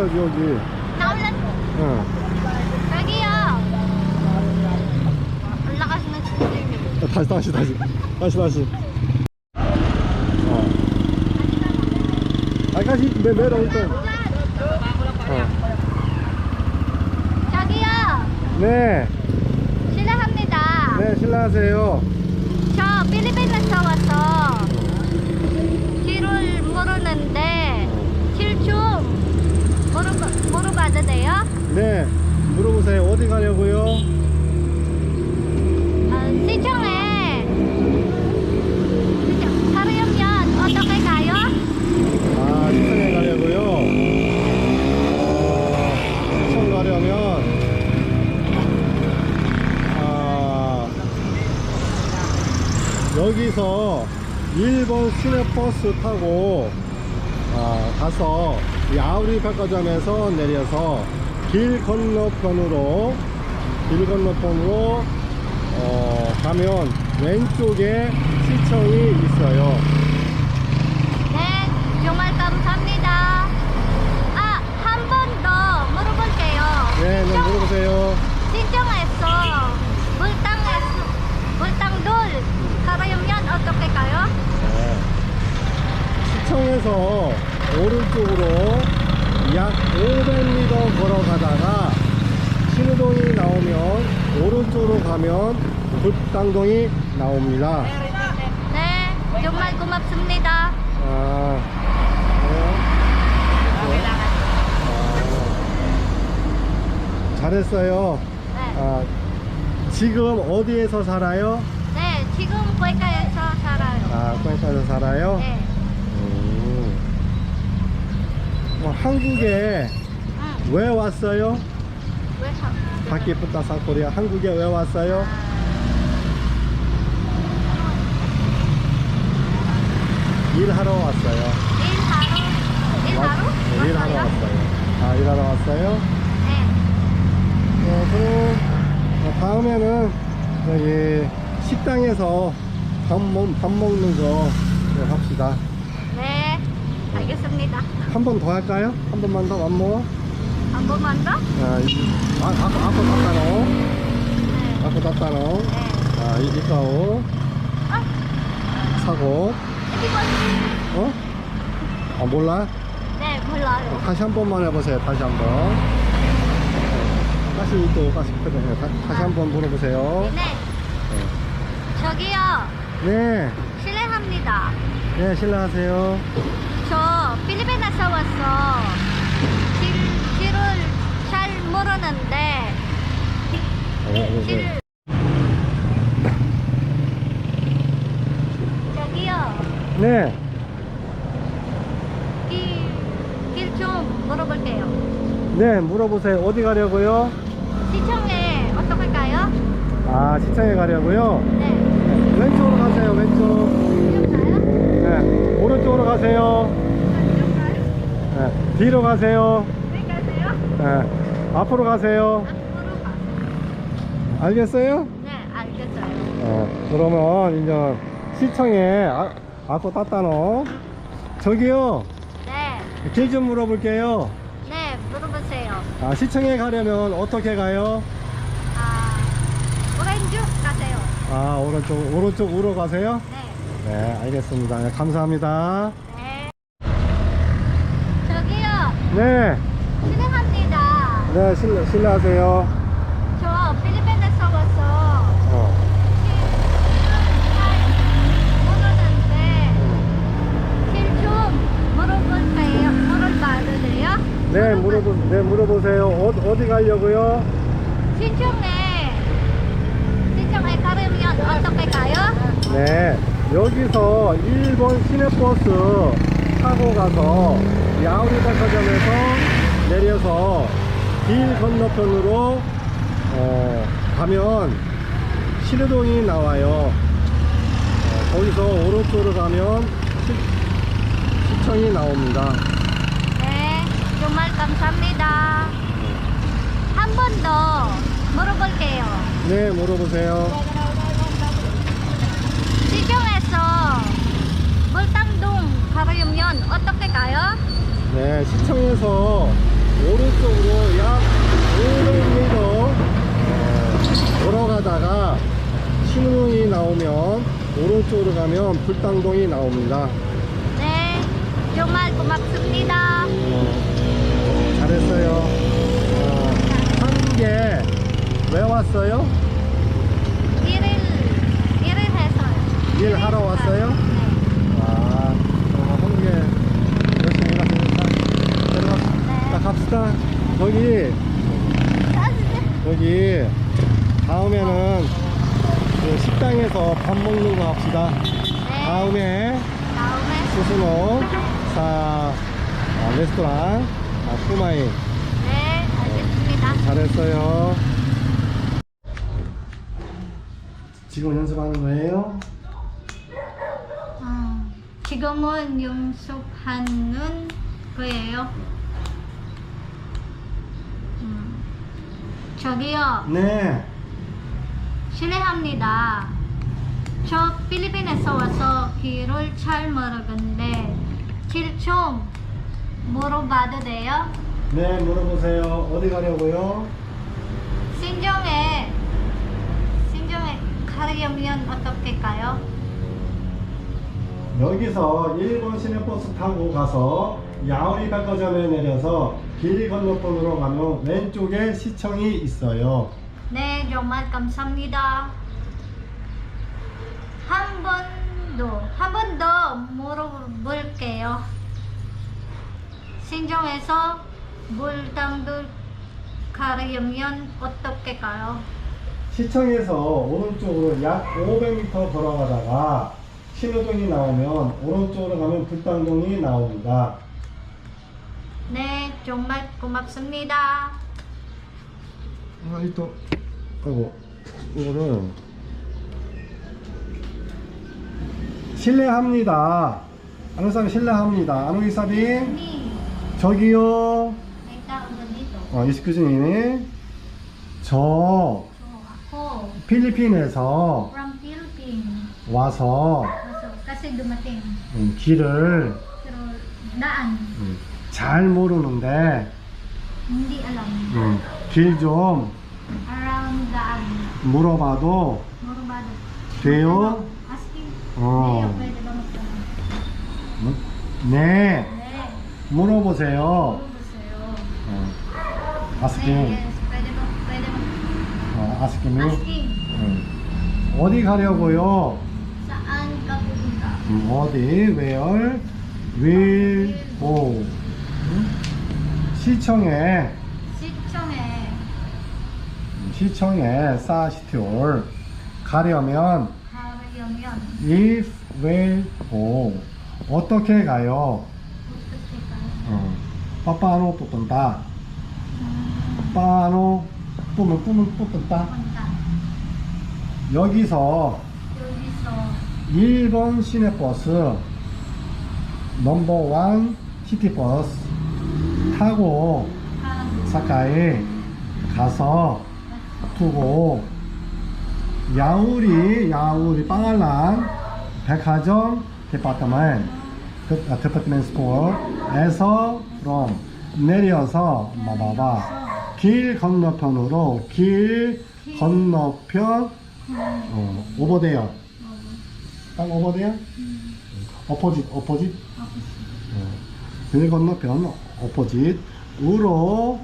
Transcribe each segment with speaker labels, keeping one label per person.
Speaker 1: 여기서 여기.
Speaker 2: 나올란
Speaker 1: 응.
Speaker 2: 저기요. 올라가시면 진짜
Speaker 1: 다시 다시 다시 다시 다시. 어. 아 다시 매 매로 일단. 어.
Speaker 2: 저기요.
Speaker 1: 네.
Speaker 2: 실례합니다.
Speaker 1: 네 실례하세요.
Speaker 2: 저 필리핀에서 와서 길을 모르는데 길 좀 물어봐, 물어봐도 돼요?
Speaker 1: 네. 물어보세요. 어디 가려고요?
Speaker 2: 아, 시청에 시청 가려면 어떻게 가요?
Speaker 1: 아 시청에 가려고요. 어, 시청 가려면 아 여기서 1번 시내버스 타고 아, 가서 이 아우리 백화점에서 내려서 길 건너편으로 길 건너편으로 어, 가면 왼쪽에 시청이 있어요.
Speaker 2: 네, 정말 감사합니다. 아, 한 번 더 물어볼게요.
Speaker 1: 네, 네
Speaker 2: 시청-
Speaker 1: 물어보세요.
Speaker 2: 신청해서 물땅에서 물땅돌 가려면 어떻게 가요?
Speaker 1: 네. 시청에서 오른쪽으로 약 500m 걸어가다가 신우동이 나오면 오른쪽으로 가면 불당동이 나옵니다.
Speaker 2: 네, 정말 고맙습니다.
Speaker 1: 아, 네. 아, 잘했어요.
Speaker 2: 네,
Speaker 1: 아, 지금 어디에서 살아요?
Speaker 2: 네 지금 고이카에서 살아요.
Speaker 1: 아, 코엔타에서 살아요?
Speaker 2: 네,
Speaker 1: 음. 뭐 한국에
Speaker 2: 응,
Speaker 1: 왜 왔어요?
Speaker 2: 왜?
Speaker 1: 바퀴 붙다 사코리아 한국에 왜 왔어요? 일하러 왔어요.
Speaker 2: 일하러, 일하러?
Speaker 1: 네, 일하러 왔어요. 아, 일하러 왔어요?
Speaker 2: 네,
Speaker 1: 어, 그럼 어, 다음에는 저기 식당에서 밥, 먹, 밥 먹는 거 네, 합시다.
Speaker 2: 네, 알겠습니다.
Speaker 1: 한 번 더 할까요? 한 번만 더 안모?
Speaker 2: 한 번만 더?
Speaker 1: 아, 이- 아.
Speaker 2: 네. 네.
Speaker 1: 아, 이 이까오
Speaker 2: 아,
Speaker 1: 사고.
Speaker 2: 이거
Speaker 1: 어? 아 몰라?
Speaker 2: 네, 몰라요.
Speaker 1: 다시 한 번만 해보세요. 다시 한 번. 네. 다시 또 다시 네, 다- 다시 한 번 물어보세요.
Speaker 2: 네, 저기요,
Speaker 1: 네,
Speaker 2: 실례합니다.
Speaker 1: 네 실례하세요.
Speaker 2: 저 필리핀에서 왔어. 길, 모르는데
Speaker 1: 어, 네,
Speaker 2: 길
Speaker 1: 네.
Speaker 2: 저기요
Speaker 1: 네,
Speaker 2: 길좀 물어볼게요.
Speaker 1: 네 물어보세요. 어디 가려고요?
Speaker 2: 시청에 가요?
Speaker 1: 아 시청에 가려고요.
Speaker 2: 네.
Speaker 1: 네, 왼쪽으로 가세요. 왼쪽.
Speaker 2: 좀 가요?
Speaker 1: 네, 오른쪽으로 가세요.
Speaker 2: 좀 가요?
Speaker 1: 네, 뒤로 가세요.
Speaker 2: 왜 가세요?
Speaker 1: 네, 앞으로 가세요.
Speaker 2: 앞으로 가.
Speaker 1: 알겠어요?
Speaker 2: 네, 알겠어요.
Speaker 1: 어, 그러면 이제 시청에 아, 아까 땄다노. 저기요.
Speaker 2: 네,
Speaker 1: 길 좀 물어볼게요.
Speaker 2: 네, 물어보세요.
Speaker 1: 아, 시청에 가려면 어떻게 가요?
Speaker 2: 아, 오렌지 가세요.
Speaker 1: 아, 오른쪽, 오른쪽으로 가세요?
Speaker 2: 네,
Speaker 1: 네, 알겠습니다. 네, 감사합니다.
Speaker 2: 네. 저기요,
Speaker 1: 네,
Speaker 2: 실례합니다.
Speaker 1: 네, 실례, 실례하세요.
Speaker 2: 저 필리핀에서 와서
Speaker 1: 어,
Speaker 2: 돼요?
Speaker 1: 네, 물어보, 네, 물어보세요. 어, 어디 가려고요?
Speaker 2: 신청에 신청에 가려면 어떻게 가요?
Speaker 1: 네, 여기서 1번 시내버스 타고 가서 야우리 백화점에서 내려서 길 건너편으로 어, 가면 신우동이 나와요. 어, 거기서 오른쪽으로 가면 시, 시청이 나옵니다.
Speaker 2: 네, 정말 감사합니다. 한 번 더 물어볼게요.
Speaker 1: 네, 물어보세요.
Speaker 2: 시청에서 물당동 가려면 어떻게 가요?
Speaker 1: 네, 네, 시청에서 오른쪽으로 약 500m 어, 걸어가다가 신호등이 나오면 오른쪽으로 가면 불당동이 나옵니다.
Speaker 2: 네, 정말 고맙습니다.
Speaker 1: 어, 잘했어요. 어, 한개 왜 왔어요?
Speaker 2: 일을 일을 해서요.
Speaker 1: 일하러 왔어요?
Speaker 2: 네.
Speaker 1: 아, 어, 한개 열심히 일하시니까 내려가.
Speaker 2: 네.
Speaker 1: 자, 갑시다. 여기 여기 다음에는 그 식당에서 밥 먹는 거 합시다.
Speaker 2: 네.
Speaker 1: 다음에
Speaker 2: 다음에
Speaker 1: 수수노 사 아, 레스토랑 아, 푸마이
Speaker 2: 네, 알겠습니다.
Speaker 1: 잘했어요. 지금 연습하는 거예요?
Speaker 2: 아, 지금은 연습하는 거예요. 음, 저기요,
Speaker 1: 네.
Speaker 2: 실례합니다. 저 필리핀에서 와서 길을 잘 모르는데 길 좀 물어봐도 돼요?
Speaker 1: 네, 물어보세요. 어디 가려고요?
Speaker 2: 신정에 신정에 가려면 어떻게 가요?
Speaker 1: 여기서 1번 시내버스 타고 가서 야오리 백화점에 내려서 길 건너편으로 가면 왼쪽에 시청이 있어요.
Speaker 2: 네, 정말 감사합니다. 한번 더, 한번 더 물어볼게요. 신정에서 물당도 가려면 어떻게 가요?
Speaker 1: 시청에서 오른쪽으로 약 500m 걸어가다가 신호등이 나오면 오른쪽으로 가면 불당동이 나옵니다.
Speaker 2: 네, 정말 고맙습니다.
Speaker 1: 아 이 또 아이고 이거를 실례합니다. 아는 사람 실례합니다. 아노이 사빈
Speaker 2: 니,
Speaker 1: 저기요.
Speaker 2: 어,
Speaker 1: 이스크즈님이 저 필리핀에서. 와서. 음, 길을 음, 잘 모르는데
Speaker 2: hindi alam.
Speaker 1: 음, 길좀
Speaker 2: Around daan.
Speaker 1: 물어봐도
Speaker 2: Morobado.
Speaker 1: 돼요?
Speaker 2: Asking.
Speaker 1: 어.
Speaker 2: Kayo, pwede ba magtanong?
Speaker 1: 뭐, 네
Speaker 2: 네.
Speaker 1: 물어보세요.
Speaker 2: 어, 네,
Speaker 1: 아스킹
Speaker 2: yes. pwede ba? Pwede ba?
Speaker 1: 어,
Speaker 2: Asking.
Speaker 1: 음, 어디 가려고요?
Speaker 2: Saan ka pupunta?
Speaker 1: 음, 어디 where will go 음? 시청에
Speaker 2: 시청에
Speaker 1: 음, 시청에 사시티올 가려면
Speaker 2: 가려면
Speaker 1: if will go 어떻게 가요?
Speaker 2: 어떻게 가요?
Speaker 1: 어,
Speaker 2: 음,
Speaker 1: 빠노 뿌면 뿌면 뿌뜬다
Speaker 2: punta.
Speaker 1: 여기서
Speaker 2: 여기서
Speaker 1: 1번 시내버스 넘버 원 시티버스 타고 사카이 가서 두고 야우리 야우리 빵알란 백화점 디파트먼 그, 아, 스토어에서 from 내려서 봐봐봐 길 건너편으로 길 건너편 어, 오버데어. 딱 오버데어? 어포짓 어포짓. 어, 길 건너편 어포짓으로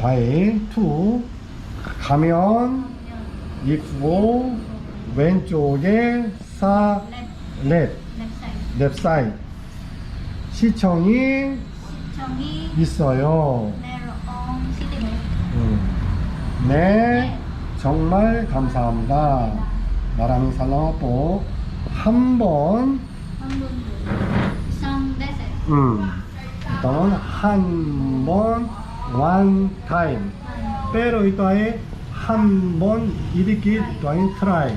Speaker 1: 바이 투 가면 입구 왼쪽에 사 랩. 랩사이 시청이
Speaker 2: 시청이
Speaker 1: 있어요.
Speaker 2: 내려온
Speaker 1: 음. 네, 정말 감사합니다. 나라는 살라마포 한번. 음, 일단 한번 one time. ito ay 한번 ito ay try.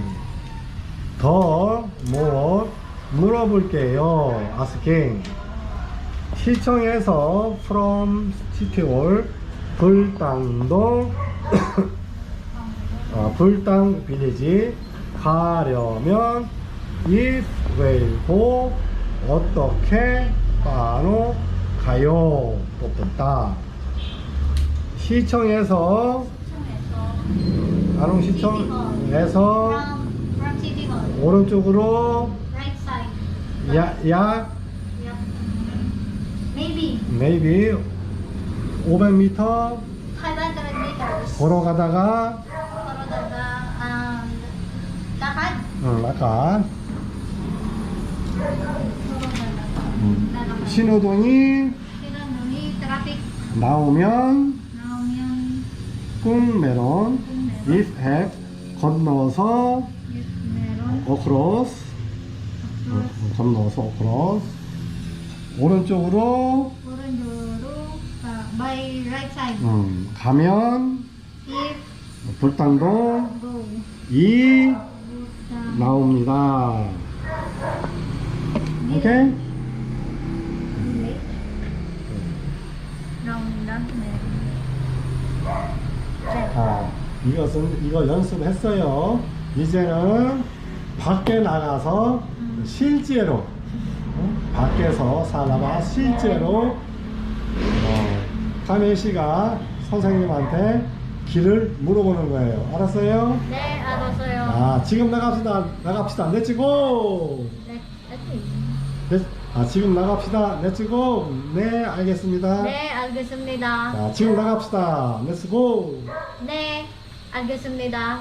Speaker 1: 더 뭐, 물어볼게요. asking. 시청에서 from 시티홀 불당동 어, 불당 빌리지 가려면 if 왜고 어떻게 바로 가요. 뽑혔다. 시청에서
Speaker 2: 시청에서
Speaker 1: 안흥시청에서
Speaker 2: from from City Hall
Speaker 1: 오른쪽으로
Speaker 2: yep. maybe
Speaker 1: maybe 500m
Speaker 2: 500 meters
Speaker 1: 걸어가다가
Speaker 2: 걸어다가 um, lakad
Speaker 1: 응, 약간 음. 신호등이 나오면 꾹메론
Speaker 2: kung meron
Speaker 1: if have 건너서 across 건너서 across 오른쪽으로
Speaker 2: 오른쪽으로 uh, by right side
Speaker 1: 음, 가면
Speaker 2: if
Speaker 1: 불당동
Speaker 2: go
Speaker 1: 이. 나옵니다. 오케이?
Speaker 2: Delay. 나온다 네. 네.
Speaker 1: 아, 이것은 이거 연습했어요. 이제는 밖에 나가서
Speaker 2: 음.
Speaker 1: 실제로 어? 밖에서 살아봐 실제로 어, 카메 씨가 선생님한테 길을 물어보는 거예요. 알았어요?
Speaker 2: 네 알았어요
Speaker 1: 아, 지금 나갑시다. 나갑시다. 렛츠고. 아, 지금 나갑시다. 렛츠고. 네, 알겠습니다.
Speaker 2: 네 알겠습니다
Speaker 1: 자, 지금 나갑시다. 렛츠고.
Speaker 2: 네 알겠습니다